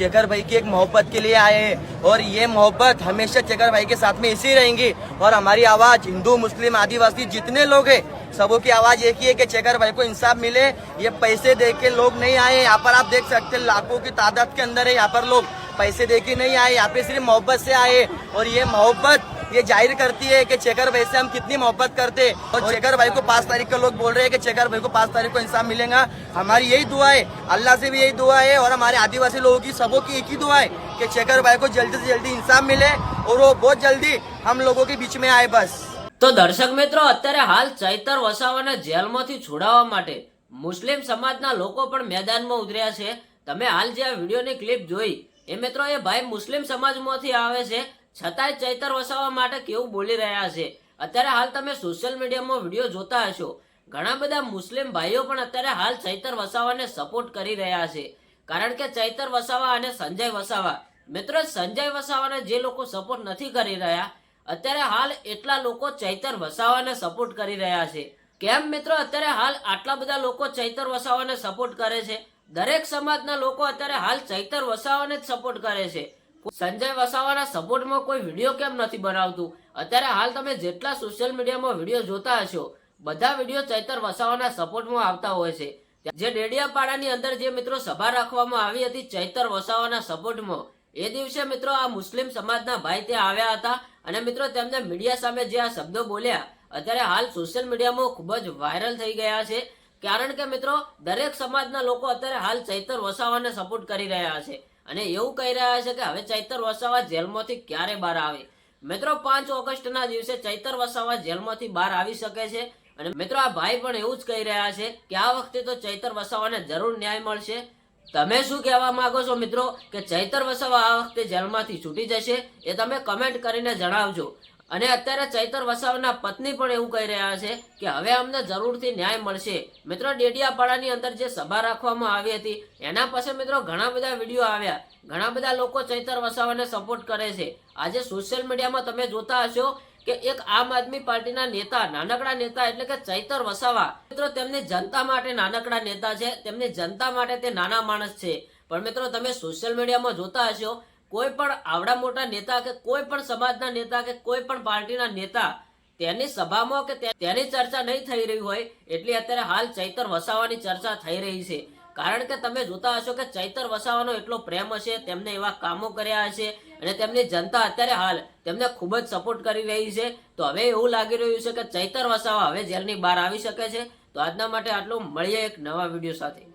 Checker भाई की एक मोहब्बत के लिए आए हैं। और ये मोहब्बत हमेशा चेकर भाई के साथ में इसी रहेंगी। और हमारी आवाज़, हिंदू, मुस्लिम, आदिवासी जितने लोग हैं, सबों की आवाज़ एक ही है कि चेकर भाई को इंसाफ मिले। ये पैसे दे के लोग नहीं आए यहाँ पर आप देख सकते लाखों की तादाद के अंदर है यहाँ पर लोग। पैसे दे के नहीं आए, यहाँ पे सिर्फ़ मोहब्बत से आए और ये मोहब्बत ये जाहिर करती है कि चेकर भाई से हम कितनी मोहब्बत करते हैं और चेकर भाई को पाँच तारीख का लोग बोल रहे हैं कि चेकर भाई को पाँच तारीख को इंसाफ मिलेगा हमारी यही दुआ है अल्लाह से भी यही दुआ है और हमारे आदिवासी लोगों की सबों की एक ही दुआ है कि चेकर भाई को जल्दी से जल्दी इंसाफ मिले और वो बहुत जल्दी हम लोगों के बीच में आए बस તો દર્શક મિત્રો અત્યારે હાલ ચૈતર વસાવાને જેલમાંથી છોડાવવા માટે મુસ્લિમ સમાજના લોકો પણ મેદાનમાં ઉતર્યા છે તમે હાલ જે આ વિડીયોની ક્લિપ જોઈ એ મિત્રો એ ભાઈ મુસ્લિમ સમાજમાંથી આવે છે છતાંય ચૈતર વસાવા માટે કેવું બોલી રહ્યા છે? અત્યારે હાલ તમે સોશિયલ મીડિયામાં વીડિયો જોતા હશો. ઘણા બધા મુસ્લિમ ભાઈઓ પણ અત્યારે હાલ ચૈતર વસાવાને સપોર્ટ કરી રહ્યા છે. કારણ કે ચૈતર વસાવા અને સંજય વસાવા, મિત્રો સંજય વસાવાને જે લોકો સપોર્ટ નથી કરી રહ્યા, અત્યારે હાલ એટલા લોકો ચૈતર વસાવાને સપોર્ટ કરી રહ્યા છે. કેમ મિત્રો? અત્યારે હાલ આટલા બધા લોકો ચૈતર વસાવાને સપોર્ટ કરે છે? દરેક સમાજના લોકો અત્યારે હાલ ચૈતર વસાવાને જ સપોર્ટ કરે છે. સંજય વસાવાના સપોર્ટમાં કોઈ વીડિયો કેમ નથી બનાવતું? અત્યારે હાલ તમે જેટલા સોશિયલ મીડિયામાં વીડિયો જોતા હશો, બધા વીડિયો ચૈતર વસાવાના સપોર્ટમાં આવતા હોય છે. જે ડેડિયાપાડાની અંદર જે મિત્રો સભા રાખવામાં આવી હતી ચૈતર વસાવાના સપોર્ટમાં, એ દિવસે મિત્રો આ મુસ્લિમ સમાજના ભાઈ ત્યાં આવ્યા હતા અને મિત્રો તેમને મીડિયા સામે જે આ શબ્દો બોલ્યા, અત્યારે હાલ સોશિયલ મીડિયામાં ખૂબ જ વાયરલ થઈ ગયા છે. કારણ કે મિત્રો, દરેક સમાજના લોકો અત્યારે હાલ ચૈતર વસાવાને સપોર્ટ કરી રહ્યા છે. અને એવું કહી રહ્યા છે કે હવે ચૈતર વસાવા જેલમાંથી ક્યારે બહાર આવે? મિત્રો, પાંચ ઓગસ્ટના દિવસે ચૈતર વસાવા જેલમાંથી બહાર આવી શકે છે. અને મિત્રો, આ ભાઈ પણ એવું જ કહી રહ્યા છે કે આ વખતે તો ચૈતર વસાવાને જરૂર ન્યાય મળશે. તમે શું કહેવા માંગો છો મિત્રો? કે ચૈતર વસાવા આ વખતે જેલમાંથી છૂટી જશે? એ તમે કમેન્ટ કરીને જણાવજો. અને અત્યારે ચૈતર વસાવાના પત્ની પણ એવું કહી રહ્યા છે કે હવે અમને જરૂરથી ન્યાય મળશે. મિત્રો, ડેડિયાપાડાની અંદર જે સભા રાખવામાં આવી હતી, એના પાસે મિત્રો ઘણા બધા વીડિયો આવ્યા. ઘણા બધા લોકો ચૈતર વસાવાને સપોર્ટ કરે છે. આજે સોશિયલ મીડિયામાં તમે જોતા હશો કે એક આમ આદમી પાર્ટીના નેતા, નાનકડા નેતા એટલે કે ચૈતર વસાવા. મિત્રો, તેમની જનતા માટે નાનકડા નેતા છે, તેમની જનતા માટે તે નાના માણસ છે. પણ મિત્રો, તમે સોશિયલ મીડિયામાં જોતા હશો કોઈ પણ આવડા મોટા નેતા કે કોઈ પણ સમાજના નેતા કે કોઈ પણ પાર્ટીના નેતા તેની સભામાં કે તેની ચર્ચા નહીં થઈ રહી હોય, એટલી અત્યારે હાલ ચૈતર વસાવાની ચર્ચા થઈ રહી છે. કારણ કે તમે જોતા હશો કે ચૈતર વસાવાનો એટલો પ્રેમ હશે, તેમને એવા કામો કર્યા હશે અને તેમની જનતા અત્યારે હાલ તેમને ખૂબ જ સપોર્ટ કરી રહી છે. તો હવે એવું લાગી રહ્યું છે કે ચૈતર વસાવા હવે જેલની બહાર આવી શકે છે. તો આજના માટે આટલું. મળીએ એક નવા વીડિયો સાથે.